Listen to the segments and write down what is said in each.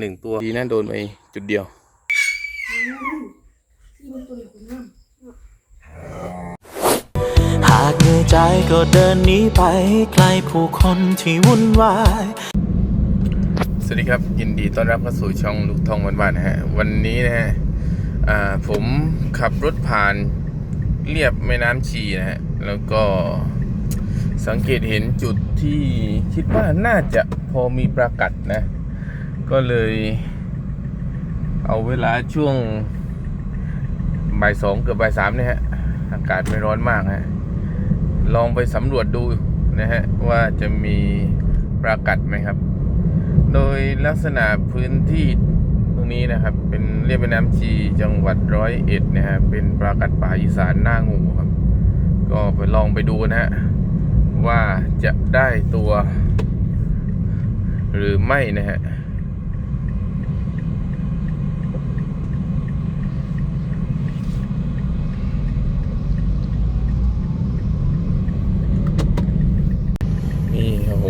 หนึ่งตัวดีนะโดนไปจุดเดียวหากเหนื่อยใจก็เดินหนีไปไกลผู้คนที่วุ่นวายสวัสดีครับยินดีต้อนรับเข้าสู่ช่องลูกทองวันวานนะฮะวันนี้นะฮะอ่าผมขับรถผ่านเรียบแม่น้ำชีนะฮะแล้วก็สังเกตเห็นจุดที่คิดว่าน่าจะพอมีประกัดนะ ก็เลยเอาเวลาช่วงบ่ายสองเกือบบ่ายสามเนี่ยฮะ อากาศไม่ร้อนมากฮะ ลองไปสำรวจดูนะฮะ ว่าจะมีประกัดไหมครับ โดยลักษณะพื้นที่ตรงนี้นะครับ เป็นเรียบแม่น้ำชีจังหวัดร้อยเอ็ดนะฮะ เป็นปรากัดป่าอีสานหน้างูครับ ก็ไปลองไปดูนะฮะ ว่าจะได้ตัว หรือไม่นะฮะนี่โอ้โห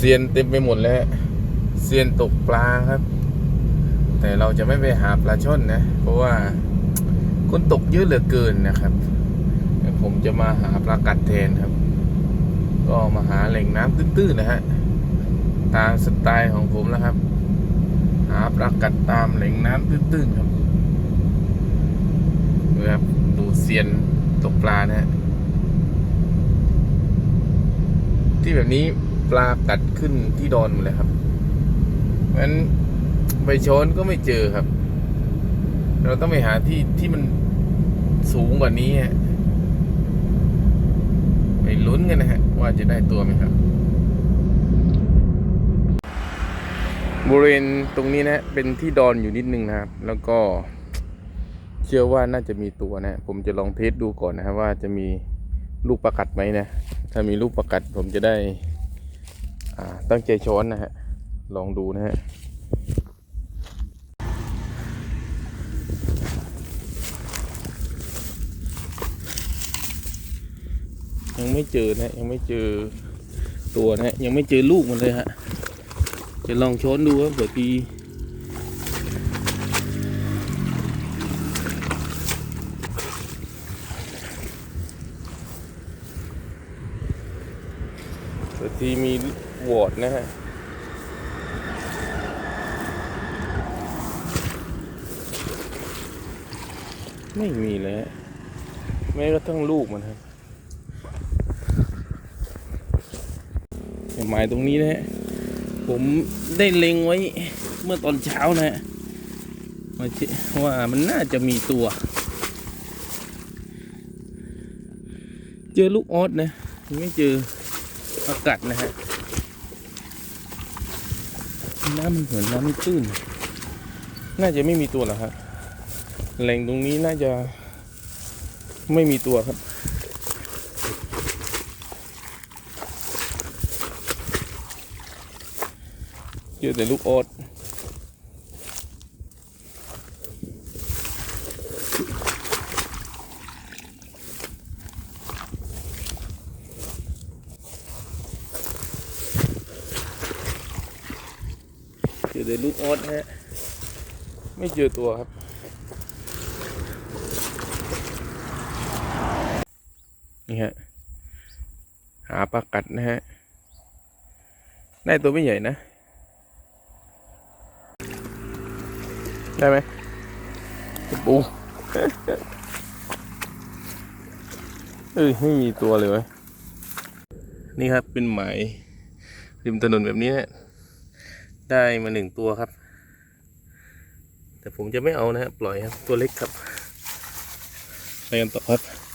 เซียนเต็มไปหมดแล้วเซียนตกปลาครับ แต่เราจะไม่ไปหาปลาช่อนนะ เพราะว่าคนตกเยอะเหลือเกินนะครับผมจะมาหาปลากัดแทนครับ ก็มาหาแหล่งน้ำตื้นๆนะฮะตามสไตล์ของผมแล้วครับ หาปลากัดตามแหล่งน้ำตื้นๆครับดูครับดูเซียนตกปลานะฮะที่แบบนี้ ปลากัดขึ้นที่ดอนหมดเลยครับเพราะฉะนั้นไปช้อนก็ไม่เจอครับ เราต้องไปหาที่ที่มันสูงกว่านี้ฮะไปลุ้นกันนะฮะ ว่าจะได้ตัวไหมครับ บริเวณตรงนี้นะเป็นที่ดอนอยู่นิดนึงนะครับ แล้วก็เชื่อว่าน่าจะมีตัวนะ ผมจะลองเทสดูก่อนนะครับว่าจะมีลูกประกัดไหมนะ ถ้ามีลูกประกัดผมจะได้ ตั้งใจช้อนนะฮะ ลองดูนะฮะยังไม่เจอนะยังไม่เจอตัวนะยังไม่เจอลูกมันเลยฮะจะลองช้อนดูว่าเผื่อที เผื่ทีมีวอดนะฮะไม่มีเลยฮะแม้กระทั่งลูกมันครับหมายตรงนี้นะฮะ ผมได้เล็งไว้เมื่อตอนเช้านะฮะว่าเจว่ามันน่าจะมีตัว เจอลูกออสนะ ไม่เจอ อากาศนะฮะ น้ำมันเหมือนน้ำไม่ตื้น น่าจะไม่มีตัวหรอครับ แหล่งตรงนี้น่าจะไม่มีตัวครับเจอแต่ลูกออดเจ ดฮะไม่เจอตัวครับนี่ฮะหาปลากัดนะฮะได้ตัวไม่ใหญ่นะ ได้ไหมปูเอ้ยไม่มีตัวเลยว้ยนี่ครับเป็นหมายริมถนนแบบนี้นะ ได้มาหนึ่งตัวครับ แต่ผมจะไม่เอานะฮะปล่อยครับ ตัวเล็กครับ ไปกันต่อครับ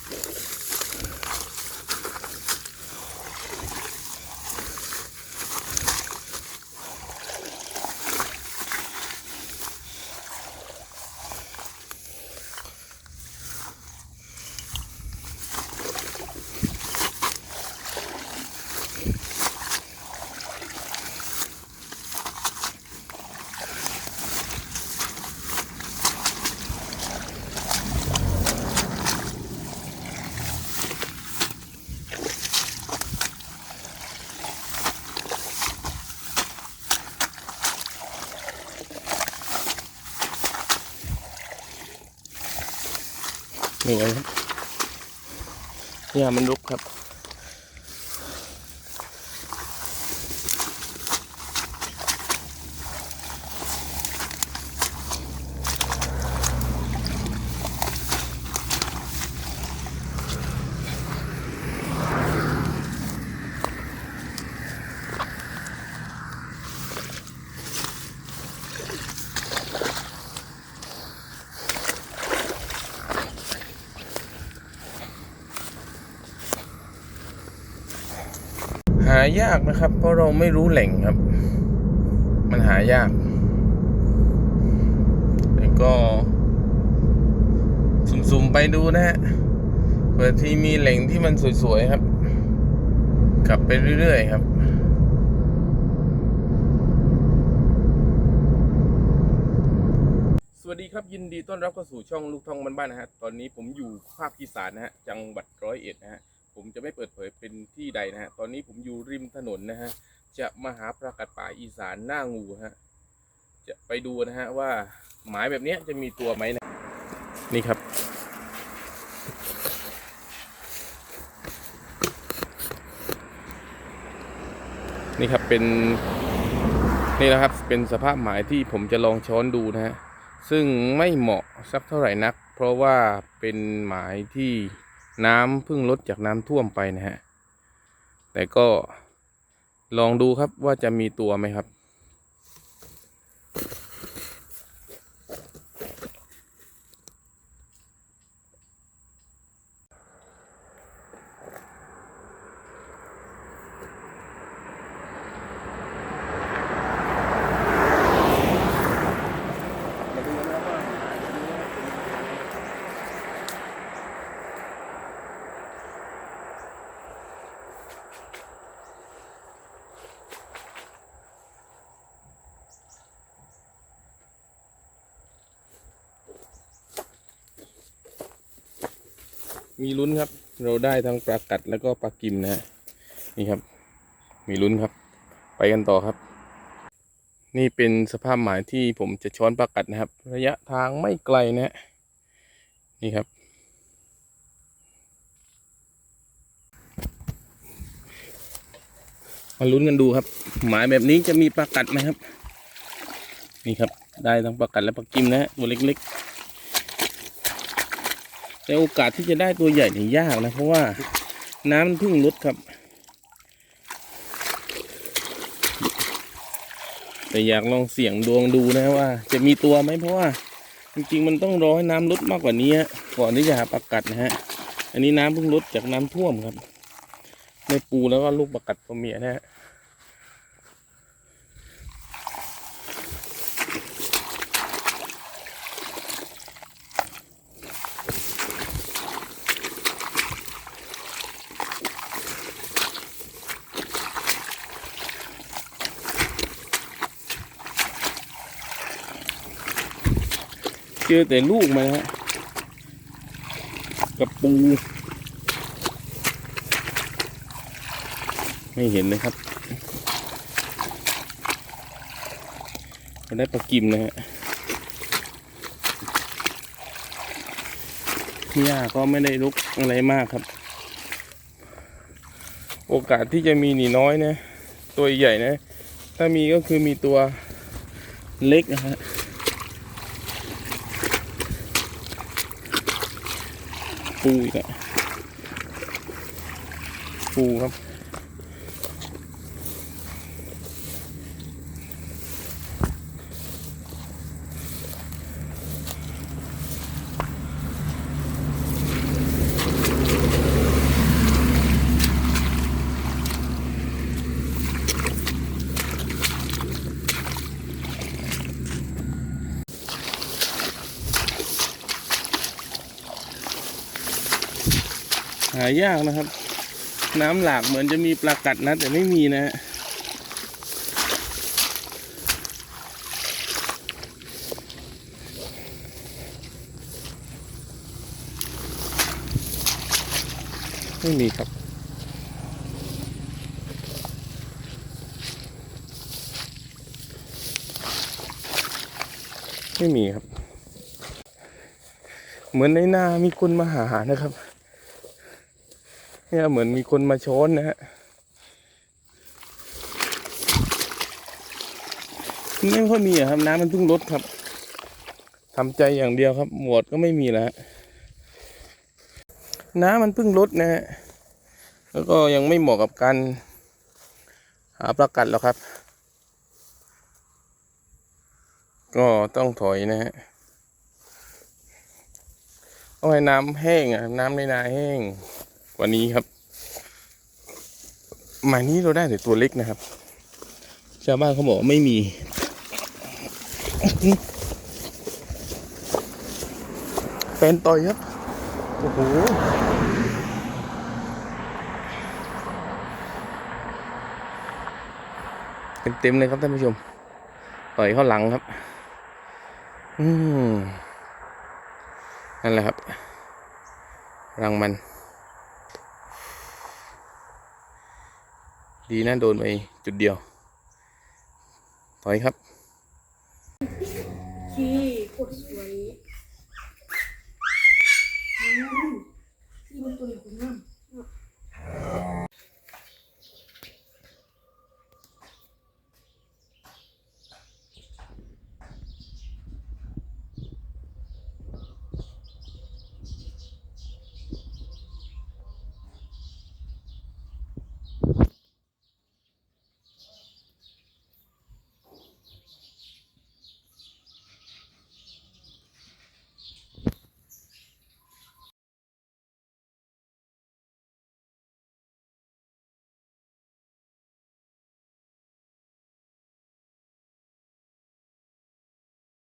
นี่างครับหญ้ามันรกครับ หายากนะครับ เพราะเราไม่รู้แหล่งครับ มันหายาก แล้วก็ สุ่มๆไปดูนะฮะเผื่อที่มีแหล่งที่มันสวยๆครับ กลับไปเรื่อยๆครับสวัสดีครับยินดีต้อนรับเข้าสู่ช่องลูกทองบ้านๆนะฮะตอนนี้ผมอยู่ภาคอีสานนะฮะจังหวัดร้อยเอ็ดนะฮะ ผมจะไม่เปิดเผยเป็นที่ใดนะฮะ ตอนนี้ผมอยู่ริมถนนนะฮะ จะมาหาปลากัดป่าอีสานหน้างูฮะ จะไปดูนะฮะว่าหมายแบบนี้จะมีตัวไหมนะ นี่ครับ นี่ครับเป็นนี่นะครับเป็นสภาพหมายที่ผมจะลองช้อนดูนะฮะ ซึ่งไม่เหมาะสักเท่าไหร่นัก เพราะว่าเป็นหมายที่ น้ำเพิ่งลดจากน้ำท่วมไปนะฮะ แต่ก็ลองดูครับว่าจะมีตัวไหมครับ มีลุ้นครับ เราได้ทั้งปลากัดแล้วก็ปลากิมนะฮะนี่ครับ มีลุ้นครับ ไปกันต่อครับ นี่เป็นสภาพหมายที่ผมจะช้อนปลากัดนะครับ ระยะทางไม่ไกลนะฮะนี่ครับ มาลุ้นกันดูครับ หมายแบบนี้จะมีปลากัดไหมครับ นี่ครับ ได้ทั้งปลากัดและปลากิมนะฮะตัวเล็กๆ แต่โอกาสที่จะได้ตัวใหญ่นี่ยากนะ เพราะว่าน้ำเพิ่งลดครับ แต่อยากลองเสี่ยงดวงดูนะว่า จะมีตัวไหมเพราะว่า จริงๆ มันต้องรอให้น้ำลดมากกว่านี้ก่อนที่จะหาปลากัดนะฮะ อันนี้น้ำเพิ่งลดจากน้ำท่วมครับไม่ปูแล้วก็ลูกปลากัดตัวเมียนะฮะ อแต่ลูกมาฮะกับปู ไม่เห็นเลยครับได้ปลากิมนะฮะหญ้าก็ไม่ได้ลุกอะไรมากครับ โอกาสที่จะมีหนีน้อยนะ ตัวใหญ่นะ ถ้ามีก็คือมีตัวเล็กนะฮะ ปูอีกอะปูครับายากนะครับ น้ำหลากเหมือนจะมีปลากัดนะ แต่ไม่มีนะฮะไม่มีครับไม่มีครับ เหมือนในนามีคนมาหานะครับ เนี่ยเหมือนมีคนมาช้อนนะฮะไม่ค่อยมีอะครับน้ำมันเพิ่งลดครับทำใจอย่างเดียวครับ หมวดก็ไม่มีแล้วฮะน้ำมันเพิ่งลดนะฮะแล้วก็ยังไม่เหมาะกับการหาประกัดหรอกครับ ก็ต้องถอยนะฮะเอาให้น้ำแห้งอะน้ำในนาแห้ง กว่านี้ครับหมายนี้เราได้แต่ตัวเล็กนะครับ ชาวบ้านเขาบอกว่าไม่มีเป็นต่อยครับ โอ้โหเต็มๆเลยครับท่านผู้ชม ต่อยเข้าหลังครับ อืมนั่นแหละครับ รังมัน ดีนะโดนไปจุดเดียว ถอยครับที่โคตรสวยอืมที่มันตัวใหญ่กว่าน้ำ